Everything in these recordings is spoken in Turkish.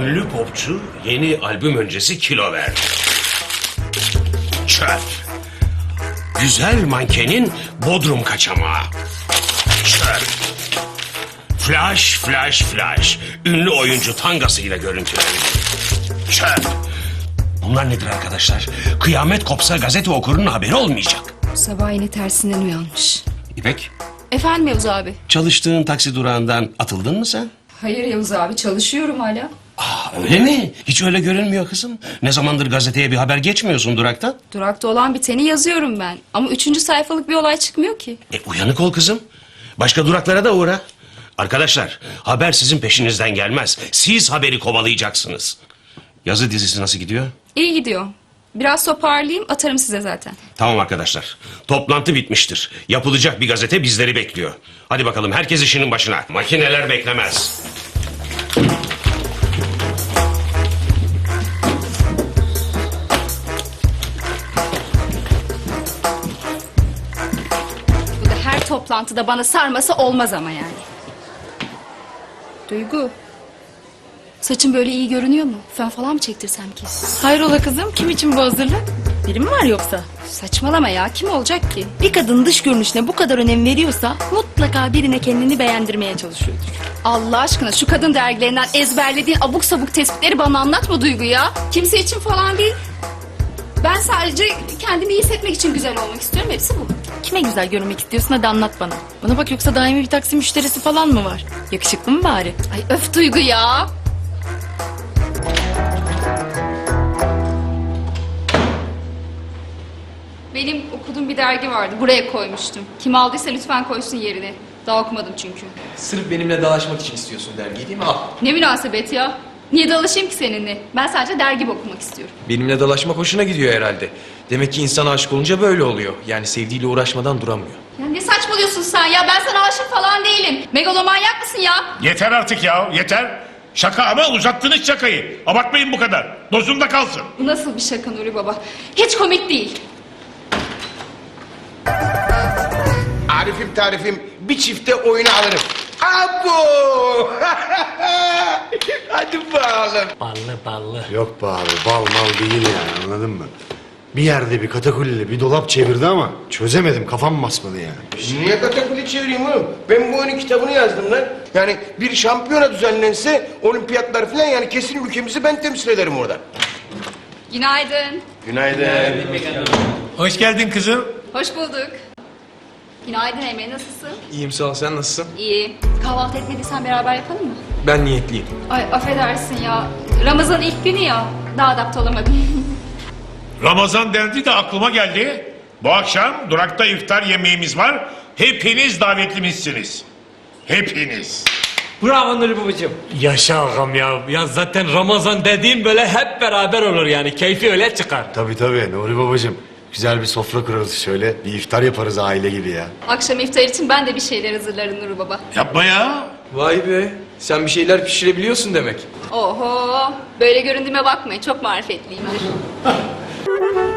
Ünlü popçu yeni albüm öncesi kilo verdi. Çöp. Güzel mankenin bodrum kaçamağı. Çöp. Flash, flash, flash. Ünlü oyuncu tangasıyla görüntülendi. Çöp. Bunlar nedir arkadaşlar? Kıyamet kopsa gazete okurunun haberi olmayacak. Sabah yine tersinden uyanmış. İpek, Efendim Yavuz abi? çalıştığın taksi durağından atıldın mı sen? Hayır Yavuz abi çalışıyorum hala. Aa, öyle mi? Hiç öyle görünmüyor kızım. Ne zamandır gazeteye bir haber geçmiyorsun durakta? Durakta olan biteni yazıyorum ben. Ama üçüncü sayfalık bir olay çıkmıyor ki. E uyanık ol kızım. Başka duraklara da uğra. Arkadaşlar haber sizin peşinizden gelmez. Siz haberi kovalayacaksınız. Yazı dizisi nasıl gidiyor? İyi gidiyor. Biraz toparlayayım atarım size zaten. Tamam arkadaşlar. Toplantı bitmiştir. Yapılacak bir gazete bizleri bekliyor. Hadi bakalım herkes işinin başına. Makineler beklemez. Bu da her toplantıda bana sarması olmaz ama yani. Duygu. Saçın böyle iyi görünüyor mu? Fön falan mı çektirsem ki? Hayrola kızım kim için bu hazırlık? Biri mi var yoksa? Saçmalama ya kim olacak ki? Bir kadın dış görünüşüne bu kadar önem veriyorsa mutlaka birine kendini beğendirmeye çalışıyordur. Allah aşkına şu kadın dergilerinden ezberlediğin abuk sabuk tespitleri bana anlatma Duygu ya. Kimse için falan değil. Ben sadece kendimi iyi hissetmek için güzel olmak istiyorum. Hepsi bu. Kime güzel görünmek istiyorsun hadi anlat bana. Bana bak yoksa daimi bir taksi müşterisi falan mı var? Yakışıklı mı bari? Ay öf Duygu ya. Benim okuduğum bir dergi vardı. Buraya koymuştum. Kim aldıysa lütfen koysun yerine. Daha okumadım çünkü. Sırf benimle dalaşmak için istiyorsun dergiyi değil mi? Al. Ne münasebet ya. Niye dalaşayım ki seninle? Ben sadece dergi okumak istiyorum. Benimle dalaşmak hoşuna gidiyor herhalde. Demek ki insan aşık olunca böyle oluyor. Yani sevdiğiyle uğraşmadan duramıyor. Ya ne saçmalıyorsun sen ya? Ben sana aşık falan değilim. Megalomanyak mısın ya? Yeter artık ya yeter. Şaka ama uzattınız şakayı. Abartmayın bu kadar. Dozunda kalsın. Bu nasıl bir şaka Nuri Baba? Hiç komik değil. Arifim tarifim bir çifte oyunu alırım. Abo! Hadi bakalım. Yok be abi bal mal değil yani anladın mı? Bir yerde bir katakulli bir dolap çevirdi ama çözemedim kafam basmadı yani. Niye katakuli çevireyim oğlum? Ben bu oyunun kitabını yazdım lan. Yani bir şampiyona düzenlense olimpiyatlar falan yani kesin ülkemizi ben temsil ederim orada. Günaydın. Günaydın. Hoş geldin kızım. Hoş bulduk. Günaydın Emre, nasılsın? İyiyim sağ ol sen nasılsın? İyi. Kahvaltı etmediysen beraber yapalım mı? Ben niyetliyim. Ay affedersin ya. Ramazan ilk günü ya. Daha adapte olamadım. Ramazan dendi de aklıma geldi. Bu akşam durakta iftar yemeğimiz var. Hepiniz davetlimizsiniz. Hepiniz. Bravo Nuri babacığım. Yaşa ağam ya. Ya zaten Ramazan dediğim böyle hep beraber olur yani. Keyfi öyle çıkar. Tabii tabii Nuri babacığım. Güzel bir sofra kurarız şöyle. Bir iftar yaparız aile gibi ya. Akşam iftar için ben de bir şeyler hazırlarım Nuri Baba. Yapma ya. Vay be. Sen bir şeyler pişirebiliyorsun demek. Oho. Böyle göründüğüme bakmayın. Çok marifetliyimdir.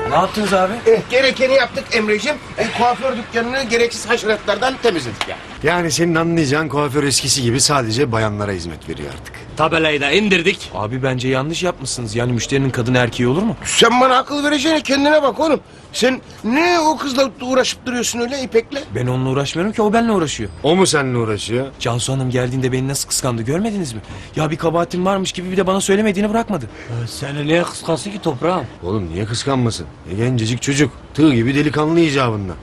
Ne yaptınız abi? Eh, gerekeni yaptık Emre'ciğim. E, kuaför dükkanını gereksiz haşeratlardan temizledik ya. Yani senin anlayacağın kuaför eskisi gibi sadece bayanlara hizmet veriyor artık. Tabelayı da indirdik. Abi bence yanlış yapmışsınız. Yani müşterinin kadın erkeği olur mu? Sen bana akıl vereceğine kendine bak oğlum. Sen ne o kızla uğraşıp duruyorsun öyle İpek'le? Ben onunla uğraşmıyorum ki o benimle uğraşıyor. O mu seninle uğraşıyor? Cansu Hanım geldiğinde beni nasıl kıskandı görmediniz mi? Ya bir kabahatim varmış gibi bir de bana söylemediğini bırakmadı. Seni niye kıskansın ki toprağım? Oğlum niye kıskanmasın? E, gencecik çocuk. Tığ gibi delikanlı icabında.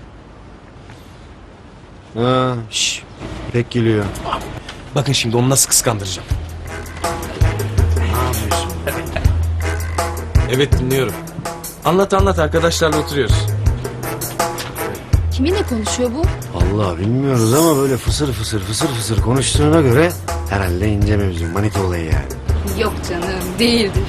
Ha, şş. Pek geliyor. Bakın şimdi onu nasıl kıskandıracağım. Evet dinliyorum. Anlat anlat arkadaşlarla oturuyoruz. Kiminle konuşuyor bu? Allah bilmiyoruz ama böyle fısır fısır fısır fısır konuştuğuna göre herhalde ince mevzu manita olayı yani. Yok canım. Değildir.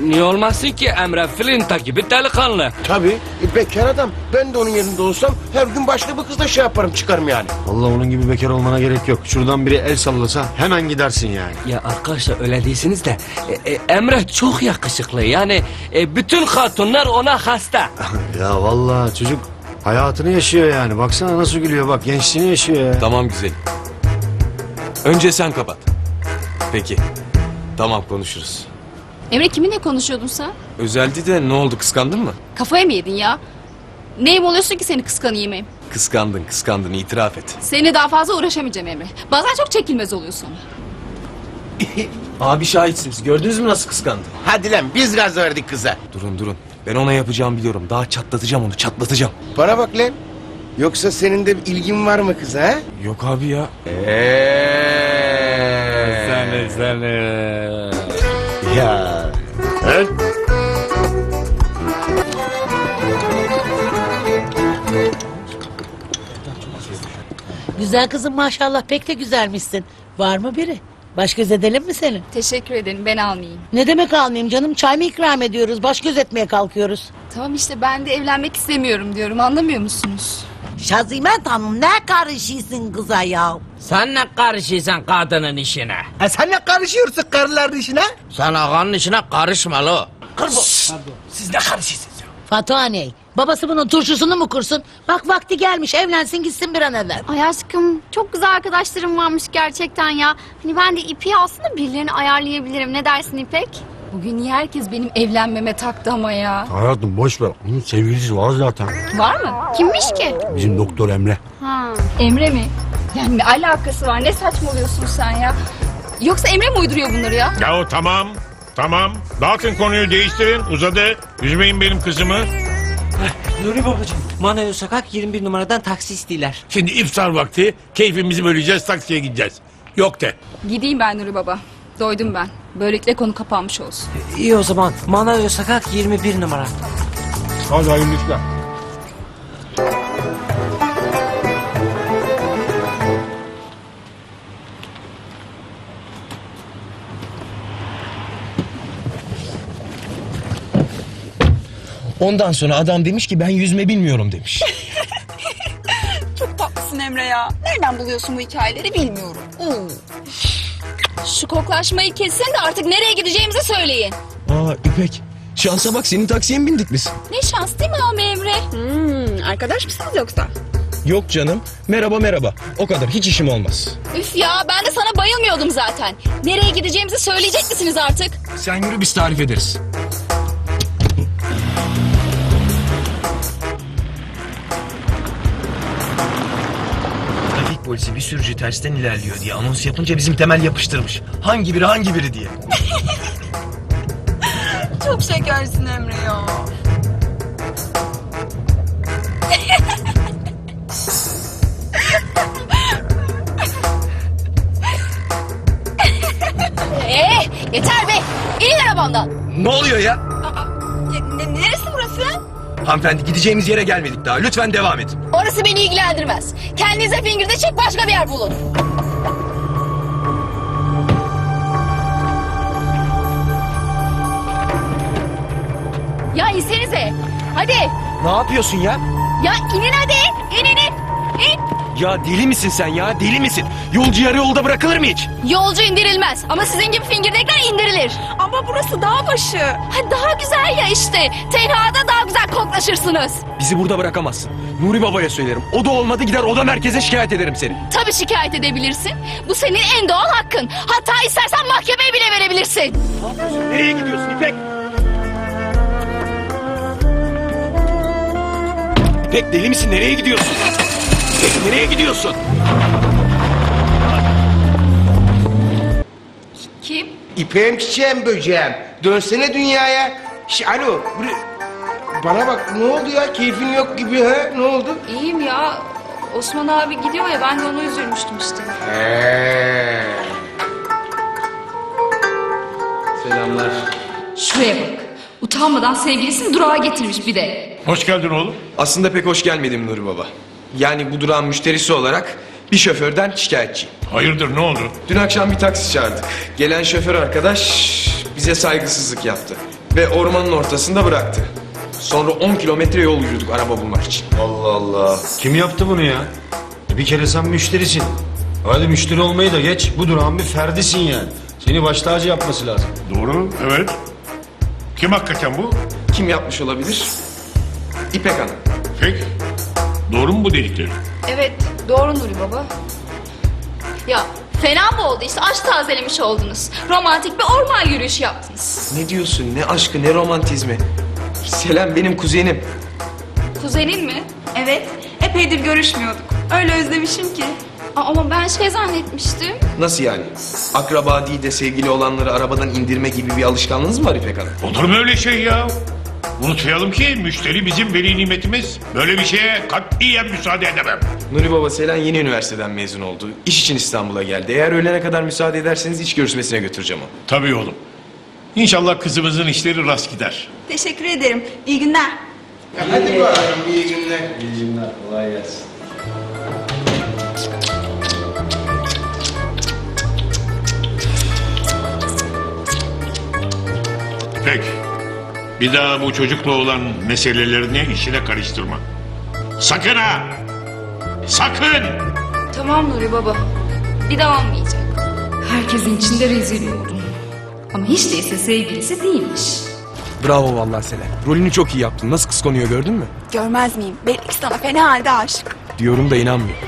Niye olmasın ki Emre Flinta gibi delikanlı? Tabii. E, bekar adam. Ben de onun yerinde olsam her gün başka bir kızla şey yaparım çıkarım yani. Allah onun gibi bekar olmana gerek yok. Şuradan biri el sallasa hemen gidersin yani. Ya arkadaşlar öyle değilsiniz de e, e, Emre çok yakışıklı yani e, bütün hatunlar ona hasta. ya vallahi çocuk hayatını yaşıyor yani. Baksana nasıl gülüyor bak gençliğini yaşıyor ya. Tamam güzel. Önce sen kapat. Peki. Tamam konuşuruz. Emre kiminle konuşuyordun sen? Özeldi de ne oldu kıskandın mı? Kafaya mı yedin ya? Neyim oluyorsun ki seni kıskanayım hem? Kıskandın kıskandın itiraf et. Seninle daha fazla uğraşamayacağım Emre. Bazen çok çekilmez oluyorsun. Abi şahitsiniz gördünüz mü nasıl kıskandı? Hadi lan biz gaz verdik kıza. Durun durun. Ben ona yapacağımı biliyorum. Daha çatlatacağım onu çatlatacağım. Bana bak lan. Yoksa senin de ilgin var mı kıza ha? Yok abi ya. Seni seni. Ya. Güzel kızım maşallah pek de güzelmişsin. Var mı biri? Baş göz edelim mi seni? Teşekkür ederim ben almayayım. Ne demek almayayım canım çay mı ikram ediyoruz? Baş göz etmeye kalkıyoruz. Tamam işte ben de evlenmek istemiyorum diyorum anlamıyor musunuz? Şazimet Hanım ne karışıyorsun kıza ya? Sen ne karışıyorsun kadının işine? Ha sen ne karışıyorsun karıların işine? Sen ağanın işine karışma lo. Siz ne karışıyorsunuz? Fatuhaney babası bunun turşusunu mu kursun? Bak vakti gelmiş evlensin gitsin bir an evvel. Ay aşkım çok güzel arkadaşlarım varmış gerçekten ya. Hani ben de İpek'i aslında birilerini ayarlayabilirim. Ne dersin İpek? Bugün niye herkes benim evlenmeme taktı ama ya? Hayatım boş ver. Onun sevgilisi var zaten. Var mı? Kimmiş ki? Bizim doktor Emre. Ha. Emre mi? Yani ne alakası var? Ne saçmalıyorsun sen ya? Yoksa Emre mi uyduruyor bunları ya? Ya tamam. Tamam. Dağıtın konuyu değiştirin. Uzadı. Üzmeyin benim kızımı. Nuri babacığım. Manayo Sokak 21 numaradan taksi istiyorlar. Şimdi iftar vakti. Keyfimizi böleceğiz. Taksiye gideceğiz. Yok de. Gideyim ben Nuri Baba. Doydum ben. Böylelikle konu kapanmış olsun. İyi o zaman. Manayo Sokak 21 numara. Hadi hayırlı işler. Ondan sonra adam demiş ki ben yüzme bilmiyorum demiş. Çok tatlısın Emre ya. Nereden buluyorsun bu hikayeleri bilmiyorum. Şu koklaşmayı kesin de artık nereye gideceğimizi söyleyin. Aa İpek. Şansa bak senin taksiye mi bindik biz? Ne şans değil mi ama Emre? Hmm, arkadaş mısınız yoksa? Yok canım. Merhaba merhaba. O kadar hiç işim olmaz. Üf ya ben de sana bayılmıyordum zaten. Nereye gideceğimizi söyleyecek misiniz artık? Sen yürü biz tarif ederiz. Polisi bir sürücü tersten ilerliyor diye anons yapınca bizim temel yapıştırmış. Hangi biri hangi biri diye. Çok şekersin Emre ya. Ee, yeter be. İnin arabamdan. Ne oluyor ya? Ne- neresi? Hanımefendi gideceğimiz yere gelmedik daha. Lütfen devam et. Orası beni ilgilendirmez. Kendinize fingirde çek başka bir yer bulun. Ya insenize. Hadi. Ne yapıyorsun ya? Ya inin hadi. İn in in. İn. Ya deli misin sen ya? Deli misin? Yolcu yarı yolda bırakılır mı hiç? Yolcu indirilmez ama sizin gibi fingirdekler indirilir. Ama burası dağ başı. Ha, daha güzel ya işte. Tenhada daha güzel koklaşırsınız. Bizi burada bırakamazsın. Nuri Baba'ya söylerim. O da olmadı gider oda merkeze şikayet ederim seni. Tabii şikayet edebilirsin. Bu senin en doğal hakkın. Hatta istersen mahkemeye bile verebilirsin. Nereye gidiyorsun İpek? İpek deli misin? Nereye gidiyorsun? Nereye gidiyorsun? Kim? İpeğim çiçeğim böceğim. Dönsene dünyaya. Şş, alo. Bana bak ne oldu ya? Keyfin yok gibi ha? Ne oldu? İyiyim ya. Osman abi gidiyor ya ben de onu üzülmüştüm işte. He. Selamlar. Şuraya bak. Utanmadan sevgilisini durağa getirmiş bir de. Hoş geldin oğlum. Aslında pek hoş gelmedim Nuri Baba. Yani bu durağın müşterisi olarak bir şoförden şikayetçiyim. Hayırdır ne oldu? Dün akşam bir taksi çağırdık. Gelen şoför arkadaş bize saygısızlık yaptı. Ve ormanın ortasında bıraktı. Sonra 10 kilometre yol yürüdük araba bulmak için. Allah Allah. Kim yaptı bunu ya? E Bir kere sen müşterisin. Hadi müşteri olmayı da geç. Bu durağın bir ferdisin yani. Seni baş tacı yapması lazım. Doğru. Evet. Kim hakikaten bu? Kim yapmış olabilir? İpek Hanım. Peki. Doğru mu bu dedikleri? Evet doğru Nuri baba. Ya Fena mı oldu işte aşk tazelemiş oldunuz. Romantik bir orman yürüyüşü yaptınız. Ne diyorsun? Ne aşkı, ne romantizmi. Selen benim kuzenim. Kuzenin mi? Evet, epeydir görüşmüyorduk. Öyle özlemişim ki. Aa, ama ben şey zannetmiştim. Nasıl yani? Akraba değil de sevgili olanları arabadan indirme gibi bir alışkanlığınız mı var İpek Hanım? Olur mu öyle şey ya? Unutmayalım ki müşteri bizim veli nimetimiz. Böyle bir şeye katiyen müsaade edemem. Nuri Baba Selen yeni üniversiteden mezun oldu. İş için İstanbul'a geldi. Eğer öğlene kadar müsaade ederseniz iş görüşmesine götüreceğim onu. Tabii oğlum. İnşallah kızımızın işleri rast gider. Teşekkür ederim. İyi günler. Hadi bakalım iyi günler. Pek. Bir daha bu çocukla olan meselelerini işine karıştırma. Sakın ha! Sakın! Tamam Nuri baba. Bir daha olmayacak. Herkesin içinde rezil oldum. Ama hiç değilse sevgilisi değilmiş. Bravo vallahi Selen. Rolünü çok iyi yaptın. Nasıl kıskanıyor gördün mü? Görmez miyim? Belli ki sana fena halde aşık. Diyorum da inanmıyor.